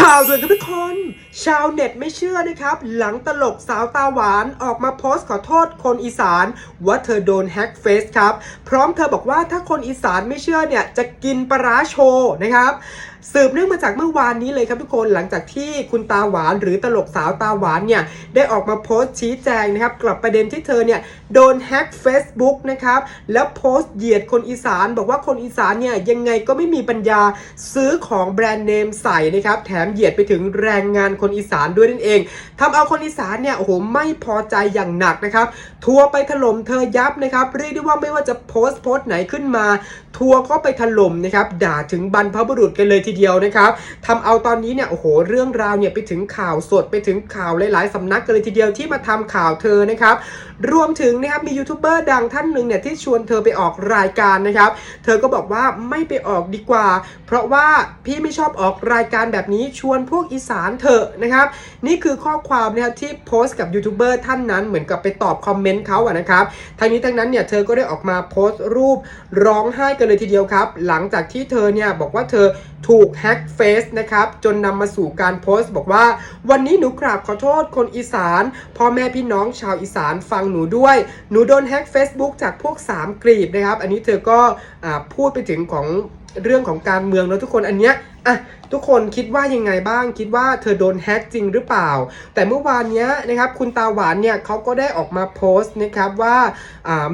ข่าวด่วนครับทุกคน ชาวเน็ตไม่เชื่อนะครับ หลังตลกสาวตาหวานออกมาโพสต์ขอโทษคนอีสาน ว่าเธอโดนแฮ็กเฟซครับ พร้อมเธอบอกว่าถ้าคนอีสานไม่เชื่อเนี่ย จะกินปลาร้าโชว์นะครับ สืบเนื่องมาจากเมื่อวานนี้เลยครับทุกคนหลังจากที่คุณตาหวานหรือตลกสาวตาหวานเนี่ยได้ออกมาโพสต์ชี้แจงนะครับกลับประเด็นที่เธอเนี่ยโดนแฮ็ก Facebook นะครับแล้วโพสต์เหยียดคนอีสาน บอกว่าคนอีสานเนี่ยยังไงก็ไม่มีปัญญาซื้อของแบรนด์เนมใส่นะครับแถมเหยียดไปถึงแรงงานคนอีสานด้วยนั่นเองทำเอาคนอีสานเนี่ยโอ้โหไม่พอใจอย่างหนักนะครับทัวร์ไปถล่มเธอยับนะครับเรียกได้ว่าไม่ว่าจะโพสต์โพสต์ไหนขึ้นมา ทัวร์ก็ไปถล่มนะครับด่าถึงบรรพบุรุษกันเลยทีเดียวนะครับทำเอาตอนนี้เนี่ยโอ้โหเรื่องราวเนี่ยไปถึงข่าวสดไปถึงข่าวหลาย ๆสำนักกันเลยทีเดียวที่มาทำข่าวเธอนะครับรวมถึงนะครับมียูทูบเบอร์ดังท่านหนึ่งเนี่ยที่ชวนเธอไปออกรายการนะครับเธอก็บอกว่าไม่ไปออกดีกว่า เพราะว่าพี่ไม่ชอบออกรายการแบบนี้ชวนพวกอีสานเถอะนะครับนี่คือข้อความนะครับที่โพสต์กับยูทูบเบอร์ท่านนั้นเหมือนกับไปตอบคอมเมนต์เขาอะนะครับทั้งนี้ทั้งนั้นเนี่ยเธอก็ได้ออกมาโพสต์รูปร้องไห้กันเลยทีเดียวครับ หลังจากที่เธอเนี่ยบอกว่าเธอถูกูกแฮ็กเฟซนะครับ จนนำมาสู่การโพสต์ บอกว่า วันนี้หนูกราบขอโทษคนอีสาน พ่อแม่พี่น้องชาวอีสานฟังหนูด้วย หนูโดนแฮ็ก Facebook จากพวกสามกรีบนะครับ อันนี้เธอก็อพูดไปถึงของเรื่องของการเมืองแล้วทุกคนอันเนี้ยอะ ทุกคนคิดว่ายังไงบ้าง คิดว่าเธอโดนแฮ็กจริงหรือเปล่า แต่เมื่อวานนี้นะครับคุณตาหวานเนี่ยเขาก็ได้ออกมาโพสต์นะครับว่า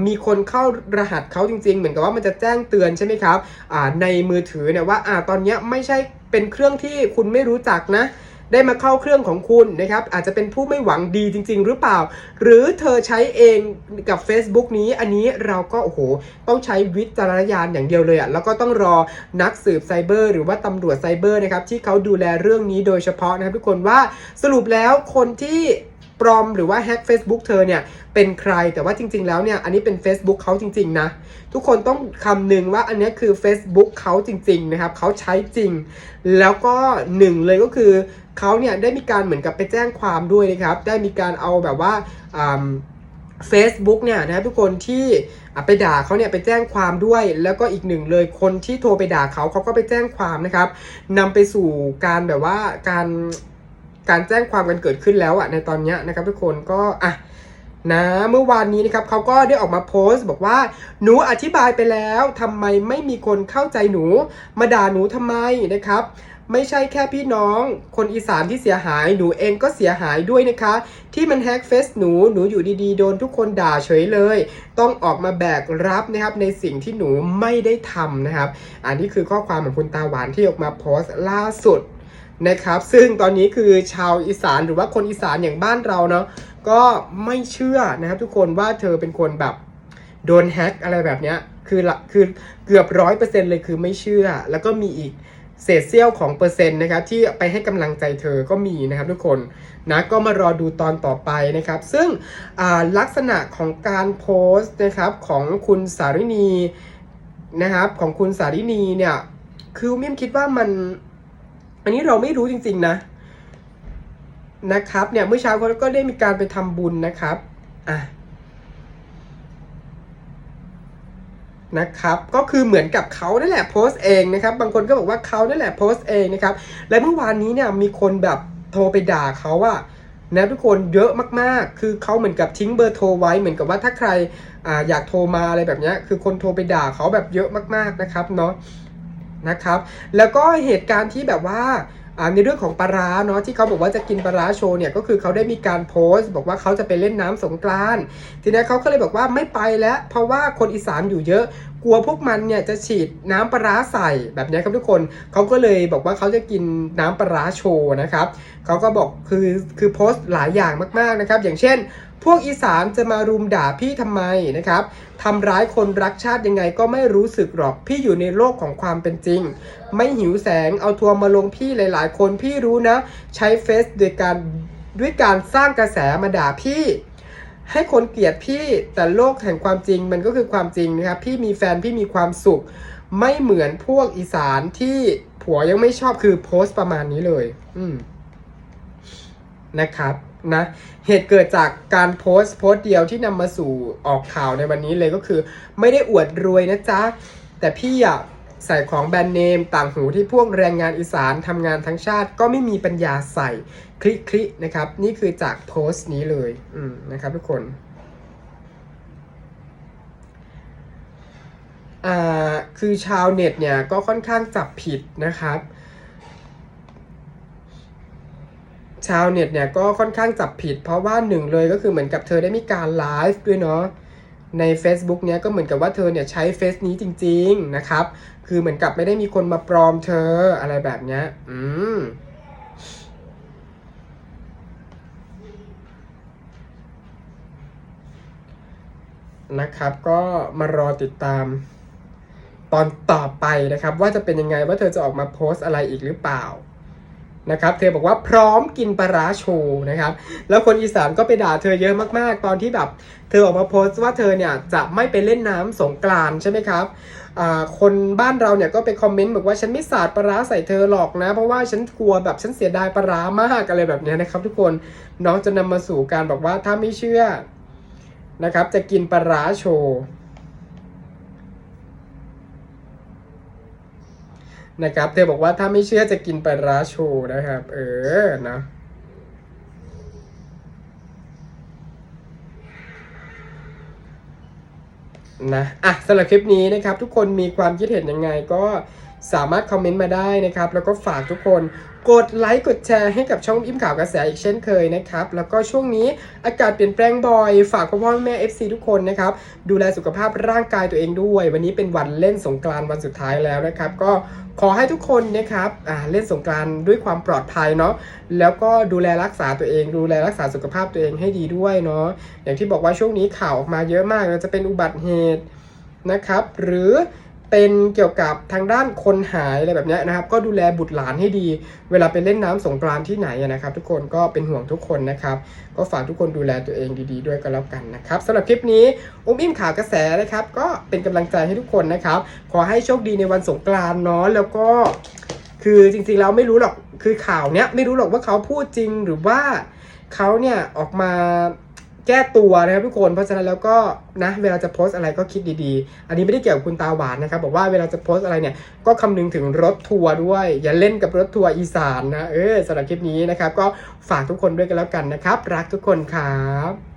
มีคนเข้ารหัสเขาจริง ๆ เหมือนกับว่ามันจะแจ้งเตือนใช่ไหมครับในมือถือเนี่ยว่าอตอนนี้ไม่ใช่เป็นเครื่องที่คุณไม่รู้จักนะ ได้มาเข้าเครื่องของคุณนะครับอาจจะเป็นผู้ไม่หวังดีจริง ๆ หรือเปล่า หรือเธอใช้เองกับ Facebook นี้อันนี้เราก็โอ้โหต้องใช้วิจารณญาณอย่างเดียวเลยอะ่ะแล้วก็ต้องรอนักสืบไซเบอร์หรือว่าตำรวจไซเบอร์นะครับที่เขาดูแลเรื่องนี้โดยเฉพาะนะครับทุกคนว่าสรุปแล้วคนที่ปลอมหรือว่าแฮ็ก Facebook เธอเนี่ยเป็นใครแต่ว่าจริง ๆ แล้วเนี่ยอันนี้เป็น Facebook เขาจริง ๆ นะ ทุกคนต้องคำนึงว่าอันนี้คือ Facebook เขาจริง ๆ นะครับเขาใช้จริง แล้วก็หนึ่งเลยก็คือ เขาเนี่ยได้มีการเหมือนกับไปแจ้งความด้วยนะครับ ได้มีการเอาแบบว่าเฟซบุ๊กเนี่ยนะครับทุกคนที่ไปด่าเขาเนี่ยไปแจ้งความด้วย แล้วก็อีกหนึ่งเลยคนที่โทรไปด่าเขาเขาก็ไปแจ้งความนะครับนำไปสู่การแบบว่าการการแจ้งความกันเกิดขึ้นแล้วอะในตอนนี้นะครับทุกคนก็อะนะเมื่อวานนี้นะครับเขาก็ได้ออกมาโพสต์ บอกว่าหนูอธิบายไปแล้วทำไมไม่มีคนเข้าใจหนู มาด่าหนูทำไมนะครับ ไม่ใช่แค่พี่น้อง คนอีสานที่เสียหายหนูเองก็เสียหายด้วยนะคะ ที่มันแฮกเฟซหนูหนูอยู่ดีๆ โดนทุกคนด่าเฉยเลย ต้องออกมาแบกรับนะครับในสิ่งที่หนูไม่ได้ทำนะครับ อันนี้คือข้อความของคุณตาหวานที่ออกมาโพสต์ล่าสุดนะครับ ซึ่งตอนนี้คือชาวอีสานหรือว่าคนอีสานอย่างบ้านเราเนาะก็ไม่เชื่อนะครับทุกคนว่าเธอเป็นคนแบบโดนแฮ็กอะไรแบบเนี้ยคือละคือเกือบร้อยเปอร์เซ็นต์เลยคือไม่เชื่อ แล้วก็มีอีก เศษเสี้ยวของเปอร์เซ็นต์นะครับที่ไปให้กำลังใจเธอก็มีนะครับทุกคนนะก็มารอดูตอนต่อไปนะครับ ซึ่งลักษณะของการโพสต์นะครับของคุณสารินีนะครับของคุณสารินีเนี่ยคือมิมคิดว่ามัน อันนี้เราไม่รู้จริง ๆนะนะครับเนี่ยเมื่อเช้าเขาก็ได้มีการไปทำบุญนะครับอะ นะครับก็คือเหมือนกับเขานั่นแหละโพสต์เองนะครับบางคนก็บอกว่าเขานั่นแหละโพสต์เองนะครับและเมื่อวานนี้เนี่ยมีคนแบบโทรไปด่าเขาอะนะทุกคนเยอะมากๆ คือเขาเหมือนกับทิ้งเบอร์โทรไว้เหมือนกับว่าถ้าใครออยากโทรมาอะไรแบบนี้คือคนโทรไปด่าเขาแบบเยอะมากๆนะครับเนาะนะครับ แล้วก็เหตุการณ์ที่แบบว่า ในเรื่องของปลาร้าเนาะที่เขาบอกว่าจะกินปลาร้าโชว์เนี่ยก็คือเขาได้มีการโพสต์ บอกว่าเขาจะไปเล่นน้ำสงกรานทีนี้เขาก็เลยบอกว่าไม่ไปแล้ว เพราะว่าคนอีสานอยู่เยอะ กลัวพวกมันเนี่ยจะฉีดน้ำปลาร้าใส่แบบนี้ครับทุกคนเขาก็เลยบอกว่าเขาจะกินน้ำปลาร้าโชว์นะครับเขาก็บอกคือคือโพสต์หลายอย่างมากๆนะครับ อย่างเช่น พวกอีสานจะมารุมด่าพี่ทำไมนะครับทำร้ายคนรักชาติยังไงก็ไม่รู้สึกหรอก พี่อยู่ในโลกของความเป็นจริง ไม่หิวแสงเอาทัวร์มาลงพี่หลาย ๆ คนพี่รู้นะ ใช้เฟซโดยการด้วยการสร้างกระแสมาด่าพี่ ให้คนเกลียดพี่แต่โลกแห่งความจริงมันก็คือความจริงนะครับ พี่มีแฟนพี่มีความสุข ไม่เหมือนพวกอีสานที่ผัวยังไม่ชอบคือโพสต์ประมาณนี้เลย อืมนะครับนะเหตุเกิดจากการโพสต์โพสต์เดียวที่นำมาสู่ออกข่าวในวันนี้เลยก็คือ ไม่ได้อวดรวยนะจ๊ะ แต่พี่อะใส่ของแบรนด์เนม ต่างหูที่พวกแรงงานอีสานทำงานทั้งชาติก็ไม่มีปัญญาใส่คลิคลินะครับ นี่คือจากโพสต์นี้เลยอืมนะครับทุกคนอ่าคือชาวเน็ตเนี่ยก็ค่อนข้างจับผิดนะครับ ชาวเน็ตเนี่ยก็ค่อนข้างจับผิด เพราะว่าหนึ่งเลยก็คือเหมือนกับเธอได้มีการไลฟ์ด้วยเนาะใน Facebook เนี้ยก็เหมือนกับว่าเธอเนี่ยใช้เฟซนี้จริง ๆนะครับ คือเหมือนกับไม่ได้มีคนมาปลอมเธออะไรแบบเนี้ย อืมนะครับ ก็มารอติดตามตอนต่อไปนะครับ ว่าจะเป็นยังไงว่าเธอจะออกมาโพสต์อะไรอีกหรือเปล่า นะครับเธอบอกว่าพร้อมกินปลาร้าโชว์นะครับ แล้วคนอีสานก็ไปด่าเธอเยอะมากๆ ตอนที่แบบเธอออกมาโพสต์ว่าเธอเนี่ยจะไม่ไปเล่นน้ำสงกรานใช่ไหมครับคนบ้านเราเนี่ยก็ไปคอมเมนต์บอกว่าฉันไม่สาดปลาร้าใส่เธอหรอกนะ เพราะว่าฉันกลัวแบบฉันเสียดายปลาร้ามากอะไรแบบนี้นะครับ ทุกคนน้องจะนำมาสู่การบอกว่าถ้าไม่เชื่อนะครับจะกินปลาร้าโชว์ นะครับเธอบอกว่าถ้าไม่เชื่อจะกินปลาร้าโชว์นะครับ เออนะนะอะสำหรับคลิปนี้นะครับ ทุกคนมีความคิดเห็นยังไงก็ สามารถคอมเมนต์มาได้นะครับ แล้วก็ฝากทุกคนกดไลค์กดแชร์ให้กับช่องอิ่มข่าวกระแสอีกเช่นเคยนะครับ แล้วก็ช่วงนี้อากาศเปลี่ยนแปลงบ่อย ฝากพ่อพ่อแม่ FC ทุกคนนะครับ ดูแลสุขภาพร่างกายตัวเองด้วย วันนี้เป็นวันเล่นสงกรานต์วันสุดท้ายแล้วนะครับ ก็ขอให้ทุกคนนะครับเล่นสงกรานต์ด้วยความปลอดภัยเนาะแล้วก็ดูแลรักษาตัวเอง ดูแลรักษาสุขภาพตัวเองให้ดีด้วยเนาะอย่างที่บอกว่าช่วงนี้ข่าวออกมาเยอะมากเราจะเป็นอุบัติเหตุนะครับ หรือ เป็นเกี่ยวกับทางด้านคนหายอะไรแบบนี้นะครับ ก็ดูแลบุตรหลานให้ดี เวลาไปเล่นน้ำสงกรานที่ไหนนะครับ ทุกคนก็เป็นห่วงทุกคนนะครับ ก็ฝากทุกคนดูแลตัวเองดี ๆ ด้วยก็แล้วกันนะครับสำหรับคลิปนี้อุ้มอิ่มข่าวกระแสนะครับ ก็เป็นกำลังใจให้ทุกคนนะครับ ขอให้โชคดีในวันสงกรานเนาะแล้วก็ คือจริงๆแล้วไม่รู้หรอกคือข่าวเนี้ยไม่รู้หรอกว่าเขาพูดจริงหรือว่าเขาเนี่ยออกมา แก้ตัวนะครับทุกคน เพราะฉะนั้นแล้วก็นะเวลาจะโพสต์อะไรก็คิดดีๆ อันนี้ไม่ได้เกี่ยวกับคุณตาหวานนะครับ บอกว่าเวลาจะโพสต์อะไรเนี่ยก็คำนึงถึงรถทัวร์ด้วย อย่าเล่นกับรถทัวร์อีสานนะเออสำหรับคลิปนี้นะครับ ก็ฝากทุกคนด้วยกันแล้วกันนะครับ รักทุกคนครับ